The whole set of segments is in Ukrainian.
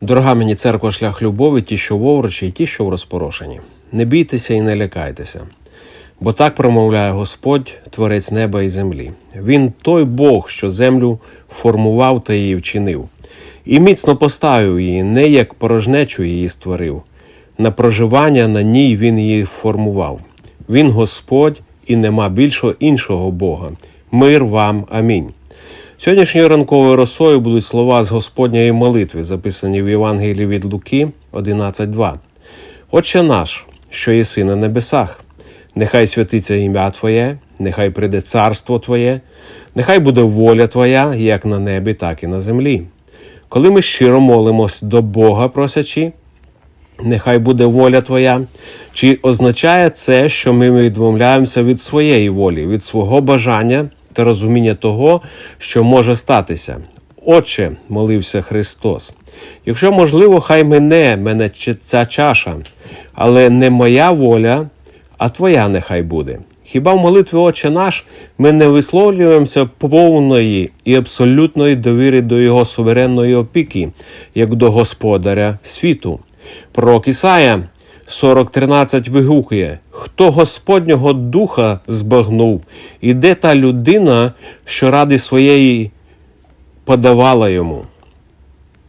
Дорога мені церква шлях любові, ті, що в овручі, і ті, що в розпорошенні. Не бійтеся і не лякайтеся, бо так промовляє Господь, Творець неба і землі. Він той Бог, що землю формував та її вчинив, і міцно поставив її, не як порожнечу її створив. На проживання на ній він її формував. Він Господь і нема більшого іншого Бога. Мир вам. Амінь. Сьогоднішньою ранковою росою будуть слова з Господньої молитви, записані в Євангелії від Луки 11.2. Отче наш, що єси на небесах, нехай святиться ім'я Твоє, нехай прийде царство Твоє, нехай буде воля Твоя, як на небі, так і на землі. Коли ми щиро молимось до Бога, просячи, нехай буде воля Твоя, чи означає це, що ми відмовляємося від своєї волі, від свого бажання та розуміння того, що може статися. Отче, молився Христос. Якщо можливо, хай мене, мене ця чаша, але не моя воля, а твоя нехай буде. Хіба в молитві Отче наш ми не висловлюємося повної і абсолютної довіри до Його суверенної опіки, як до Господаря світу? Пророк Ісая 40.13 вигукує, хто Господнього духа збагнув, і де та людина, що ради своєї подавала йому.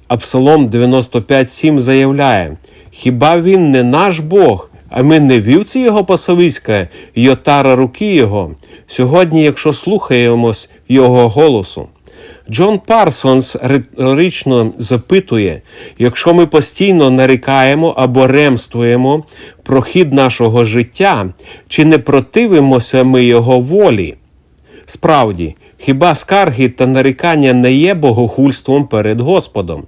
А Псалом 95.7 заявляє: Хіба він не наш Бог, а ми не вівці його пасовиська, й отара руки його, сьогодні, якщо слухаємось його голосу. Джон Парсонс риторично запитує: якщо ми постійно нарікаємо або ремствуємо про хід нашого життя, чи не противимося ми його волі? Справді, хіба скарги та нарікання не є богохульством перед Господом?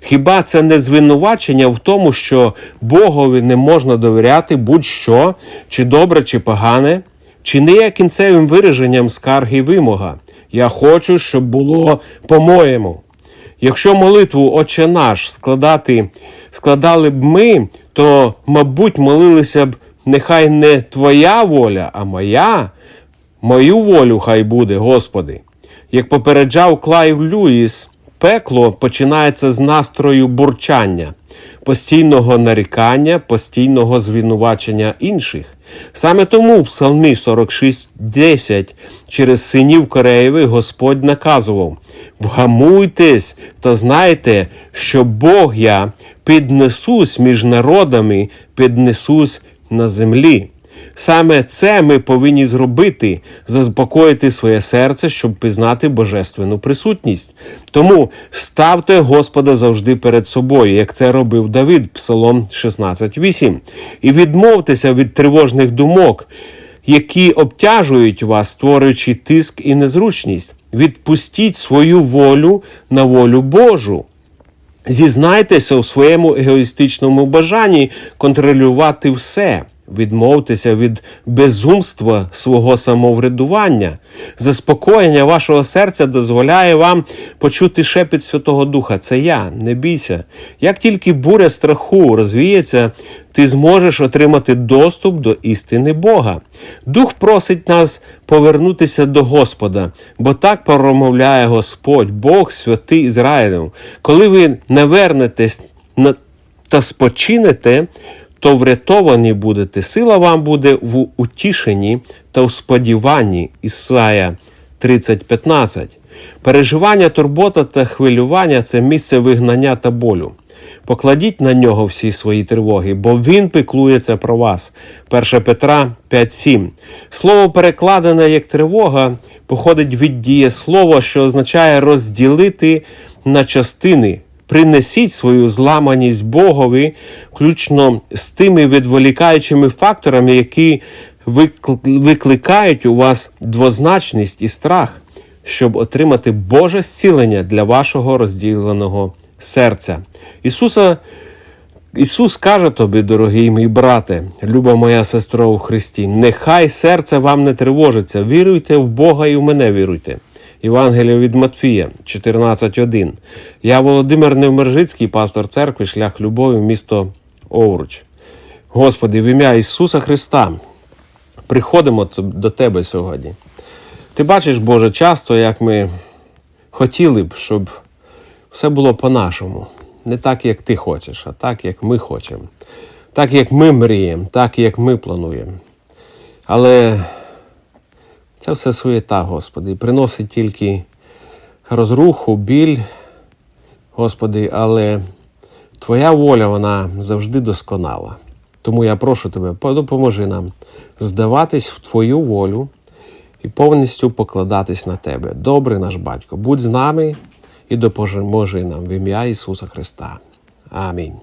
Хіба це не звинувачення в тому, що Богові не можна довіряти будь-що, чи добре, чи погане? Чи не є кінцевим вираженням скарги і вимога? Я хочу, щоб було по-моєму. Якщо молитву Отче наш складати, складали б ми, то, мабуть, молилися б нехай не твоя воля, а моя. Мою волю хай буде, Господи. Як попереджав Клайв Люїс, пекло починається з настрою бурчання, постійного нарікання, постійного звинувачення інших. Саме тому в Псалмі 46.10 через синів Кореєви Господь наказував: Вгамуйтесь та знайте, що Бог я піднесусь між народами, піднесусь на землі. Саме це ми повинні зробити, заспокоїти своє серце, щоб пізнати божественну присутність. Тому ставте Господа завжди перед собою, як це робив Давид, Псалом 16.8. І відмовтеся від тривожних думок, які обтяжують вас, створюючи тиск і незручність. Відпустіть свою волю на волю Божу. Зізнайтеся у своєму егоїстичному бажанні контролювати все. Відмовтеся від безумства свого самоврядування. Заспокоєння вашого серця дозволяє вам почути шепіт Святого Духа. Це я, не бійся. Як тільки буря страху розвіється, ти зможеш отримати доступ до істини Бога. Дух просить нас повернутися до Господа, бо так промовляє Господь, Бог, святий Ізраїлю. Коли ви навернетесь на та спочинете, то врятовані будете. Сила вам буде в утішенні та в сподіванні. Ісая 30.15. Переживання, турбота та хвилювання це місце вигнання та болю. Покладіть на нього всі свої тривоги, бо він піклується про вас. 1 Петра 5.7. Слово перекладене як тривога походить від дієслова, що означає розділити на частини. Принесіть свою зламаність Богові, включно з тими відволікаючими факторами, які викликають у вас двозначність і страх, щоб отримати Боже зцілення для вашого розділеного серця. Ісуса Ісус каже тобі, дорогий мій брате, люба моя сестра у Христі, нехай серце вам не тривожиться, віруйте в Бога і в мене віруйте. Євангелія від Матфія 14.1. Я Володимир Невмержицький, пастор церкви, шлях любові, місто Овруч. Господи, в ім'я Ісуса Христа, приходимо до Тебе сьогодні. Ти бачиш, Боже, часто, як ми хотіли б, щоб все було по-нашому. не так, як ти хочеш, а так, як ми хочемо. Так, як ми мріємо, так, як ми плануємо. Але це все суєта, Господи, і приносить тільки розруху, біль, Господи, але Твоя воля, вона завжди досконала. Тому я прошу тебе, допоможи нам здаватись в Твою волю і повністю покладатись на Тебе. Добрий наш батько, будь з нами і допоможи нам в ім'я Ісуса Христа. Амінь.